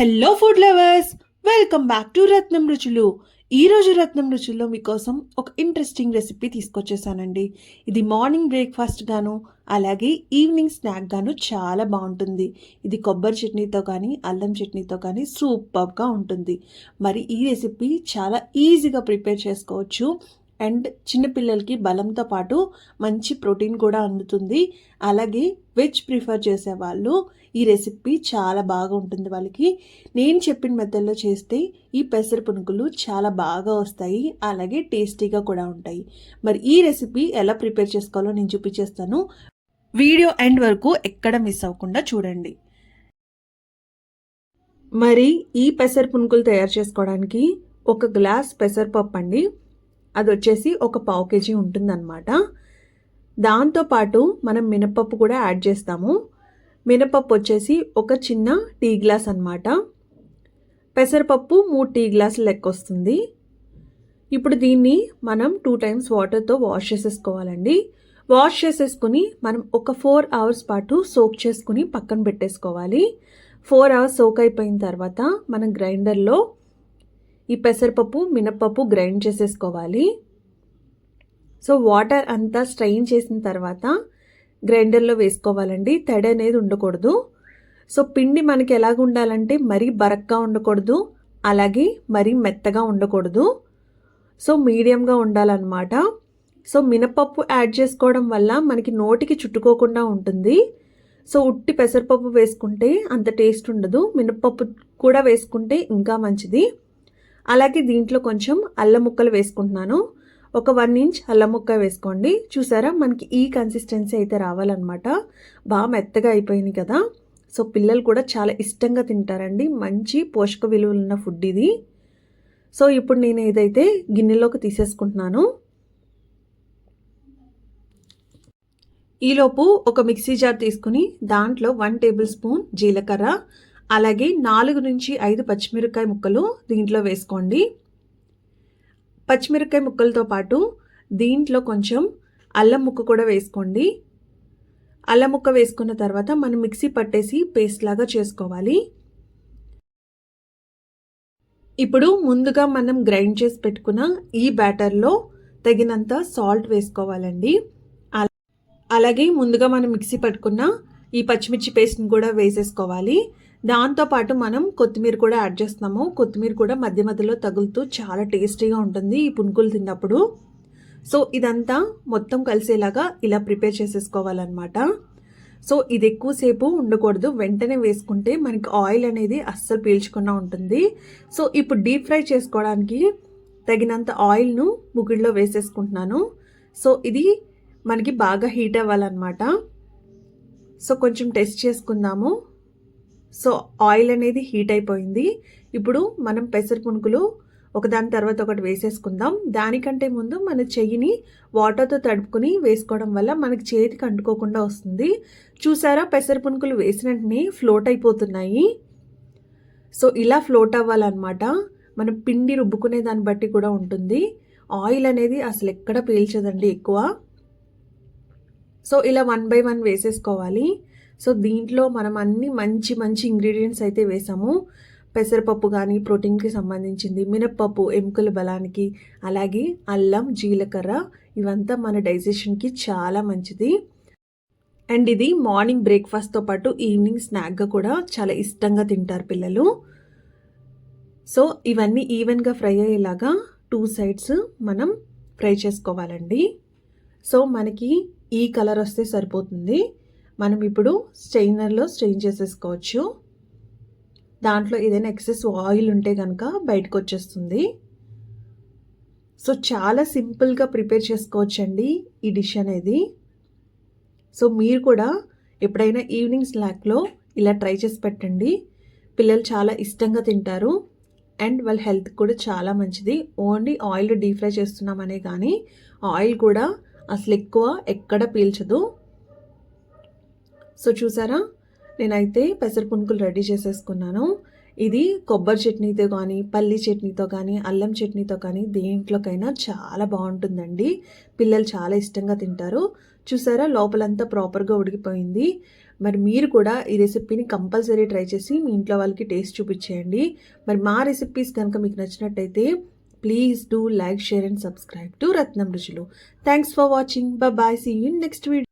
Hello food lovers welcome back to Ratnam Ruchulu ఈ రోజు రత్నం రుచుల్లో మీకోసం ఒక ఇంట్రెస్టింగ్ రెసిపీ తీసుకొచ్చేసానండి. ఇది మార్నింగ్ బ్రేక్ఫాస్ట్ గాను అలాగే ఈవినింగ్ స్నాక్ గాను చాలా బాగుంటుంది. ఇది కొబ్బరి చట్నీతో కానీ అల్లం చట్నీతో కానీ సూపర్గా ఉంటుంది. మరి ఈ రెసిపీ చాలా ఈజీగా ప్రిపేర్ చేసుకోవచ్చు. అండ్ చిన్నపిల్లలకి బలంతో పాటు మంచి ప్రోటీన్ కూడా అందుతుంది. అలాగే వెజ్ ప్రిఫర్ చేసే వాళ్ళు ఈ రెసిపీ చాలా బాగా ఉంటుంది వాళ్ళకి. నేను చెప్పిన మెథడ్లో చేస్తే ఈ పెసర పునుకులు చాలా బాగా వస్తాయి అలాగే టేస్టీగా కూడా ఉంటాయి. మరి ఈ రెసిపీ ఎలా ప్రిపేర్ చేసుకోవాలో నేను చూపించేస్తాను. వీడియో ఎండ్ వరకు ఎక్కడ మిస్ అవ్వకుండా చూడండి. మరి ఈ పెసర పునుకులు తయారు చేసుకోవడానికి ఒక గ్లాస్ పెసరపప్పు అండి. అది వచ్చేసి ఒక పావు కేజీ ఉంటుందన్నమాట. దాంతోపాటు మనం మినపప్పు కూడా యాడ్ చేస్తాము. మినపప్పు వచ్చేసి ఒక చిన్న టీ గ్లాస్ అనమాట పెసరపప్పు మూడు టీ గ్లాసులు లెక్క వస్తుంది ఇప్పుడు దీన్ని మనం టూ టైమ్స్ వాటర్తో వాష్ చేసేసుకోవాలండి. వాష్ చేసేసుకుని మనం ఒక ఫోర్ అవర్స్ పాటు సోక్ చేసుకుని పక్కన పెట్టేసుకోవాలి. ఫోర్ అవర్స్ సోక్ అయిపోయిన తర్వాత మనం గ్రైండర్లో ఈ పెసరపప్పు మినప్పప్పు గ్రైండ్ చేసేసుకోవాలి. సో వాటర్ అంతా స్ట్రైన్ చేసిన తర్వాత గ్రైండర్లో వేసుకోవాలండి. తడి అనేది ఉండకూడదు. సో పిండి మనకి ఎలాగ ఉండాలంటే మరీ బరక్గా ఉండకూడదు. అలాగే మరీ మెత్తగా ఉండకూడదు. సో మీడియంగా ఉండాలన్నమాట. సో మినపప్పు యాడ్ చేసుకోవడం వల్ల మనకి నోటికి చుట్టుకోకుండా ఉంటుంది. సో ఉట్టి పెసరపప్పు వేసుకుంటే అంత టేస్ట్ ఉండదు. మినపప్పు కూడా వేసుకుంటే ఇంకా మంచిది. అలాగే దీంట్లో కొంచెం అల్లం ముక్కలు వేసుకుంటున్నాను. ఒక వన్ ఇంచ్ అల్లం ముక్క వేసుకోండి. చూసారా? మనకి ఈ కన్సిస్టెన్సీ అయితే రావాలన్నమాట. బాగా మెత్తగా అయిపోయింది కదా. సో పిల్లలు కూడా చాలా ఇష్టంగా తింటారండి. మంచి పోషక విలువలు ఉన్న ఫుడ్ ఇది. సో ఇప్పుడు నేను ఏదైతే గిన్నెలోకి తీసేసుకుంటున్నాను ఈలోపు ఒక మిక్సీ జార్ తీసుకుని దాంట్లో వన్ టేబుల్ స్పూన్ జీలకర్ర అలాగే నాలుగు నుంచి ఐదు పచ్చిమిరపకాయ ముక్కలు దీంట్లో వేసుకోండి. పచ్చిమిరపకాయ ముక్కలతో పాటు దీంట్లో కొంచెం అల్లం ముక్క కూడా వేసుకోండి. అల్లం ముక్క వేసుకున్న తర్వాత మనం మిక్సీ పట్టేసి పేస్ట్ లాగా చేసుకోవాలి. ఇప్పుడు ముందుగా మనం గ్రైండ్ చేసి పెట్టుకున్న ఈ బ్యాటర్లో తగినంత సాల్ట్ వేసుకోవాలండి. అలాగే ముందుగా మనం మిక్సీ పట్టుకున్న ఈ పచ్చిమిర్చి పేస్ట్ని కూడా వేసేసుకోవాలి. దాంతోపాటు మనం కొత్తిమీర కూడా యాడ్ చేస్తున్నాము. కొత్తిమీర కూడా మధ్య మధ్యలో తగులుతూ చాలా టేస్టీగా ఉంటుంది ఈ పునుకులు తిన్నప్పుడు. సో ఇదంతా మొత్తం కలిసేలాగా ఇలా ప్రిపేర్ చేసేసుకోవాలన్నమాట. సో ఇది ఎక్కువసేపు ఉండకూడదు. వెంటనే వేసుకుంటే మనకి ఆయిల్ అనేది అస్సలు పీల్చకుండా ఉంటుంది. సో ఇప్పుడు డీప్ ఫ్రై చేసుకోవడానికి తగినంత ఆయిల్ను ముగిడిలో వేసేసుకుంటున్నాను. సో ఇది మనకి బాగా హీట్ అవ్వాలన్నమాట. సో కొంచెం టెస్ట్ చేసుకుందాము. సో ఆయిల్ అనేది హీట్ అయిపోయింది. ఇప్పుడు మనం పెసర పునుకులు ఒకదాని తర్వాత ఒకటి వేసేసుకుందాం. దానికంటే ముందు మన చెయ్యిని వాటర్తో తడుపుకొని వేసుకోవడం వల్ల మనకి చేతికి అంటుకోకుండా వస్తుంది. చూసారా? పెసర పునుకులు వేసిన ఫ్లోట్ అయిపోతున్నాయి. సో ఇలా ఫ్లోట్ అవ్వాలన్నమాట. మనం పిండి రుబ్బుకునే దాన్ని బట్టి కూడా ఉంటుంది. ఆయిల్ అనేది అసలు ఎక్కడ పీల్చదండి ఎక్కువ. సో ఇలా వన్ బై వన్ వేసేసుకోవాలి. సో దీంట్లో మనం అన్ని మంచి మంచి ఇంగ్రీడియంట్స్ అయితే వేసాము. పెసరపప్పు కానీ ప్రోటీన్కి సంబంధించింది మినప్పప్పు ఎముకల బలానికి అలాగే అల్లం జీలకర్ర ఇవంతా మన డైజెషన్కి చాలా మంచిది. అండ్ ఇది మార్నింగ్ బ్రేక్ఫాస్ట్తో పాటు ఈవినింగ్ స్నాక్గా కూడా చాలా ఇష్టంగా తింటారు పిల్లలు. సో ఇవన్నీ ఈవెన్గా ఫ్రై అయ్యేలాగా టూ సైడ్స్ మనం ఫ్రై చేసుకోవాలండి. సో మనకి ఈ కలర్ వస్తే సరిపోతుంది. మనం ఇప్పుడు స్ట్రెయినర్లో స్ట్రెయిన్ చేసేసుకోవచ్చు. దాంట్లో ఏదైనా ఎక్సెస్ ఆయిల్ ఉంటే కనుక బయటకు వచ్చేస్తుంది. సో చాలా సింపుల్గా ప్రిపేర్ చేసుకోవచ్చండి ఈ డిష్ అనేది. సో మీరు కూడా ఎప్పుడైనా ఈవినింగ్ స్నాక్లో ఇలా ట్రై చేసి పెట్టండి. పిల్లలు చాలా ఇష్టంగా తింటారు. అండ్ వాళ్ళ హెల్త్ కూడా చాలా మంచిది. ఓన్లీ ఆయిల్ డీప్ ఫ్రై చేస్తున్నామనే కానీ ఆయిల్ కూడా అసలు ఎక్కువ ఎక్కడ పీల్చదు. సో చూసారా? నేనైతే పెసర పునుకులు రెడీ చేసేసుకున్నాను. ఇది కొబ్బరి చట్నీతో కానీ పల్లి చట్నీతో కానీ అల్లం చట్నీతో కానీ దేంట్లోకైనా చాలా బాగుంటుందండి. పిల్లలు చాలా ఇష్టంగా తింటారు. చూసారా? లోపలంతా ప్రాపర్గా ఉడికిపోయింది. మరి మీరు కూడా ఈ రెసిపీని కంపల్సరీ ట్రై చేసి మీ ఇంట్లో వాళ్ళకి టేస్ట్ చూపించేయండి. మరి మా రెసిపీస్ కనుక మీకు నచ్చినట్టయితే please do like share and subscribe to Ratnam Ruchulu. Thanks for watching. Bye see you next video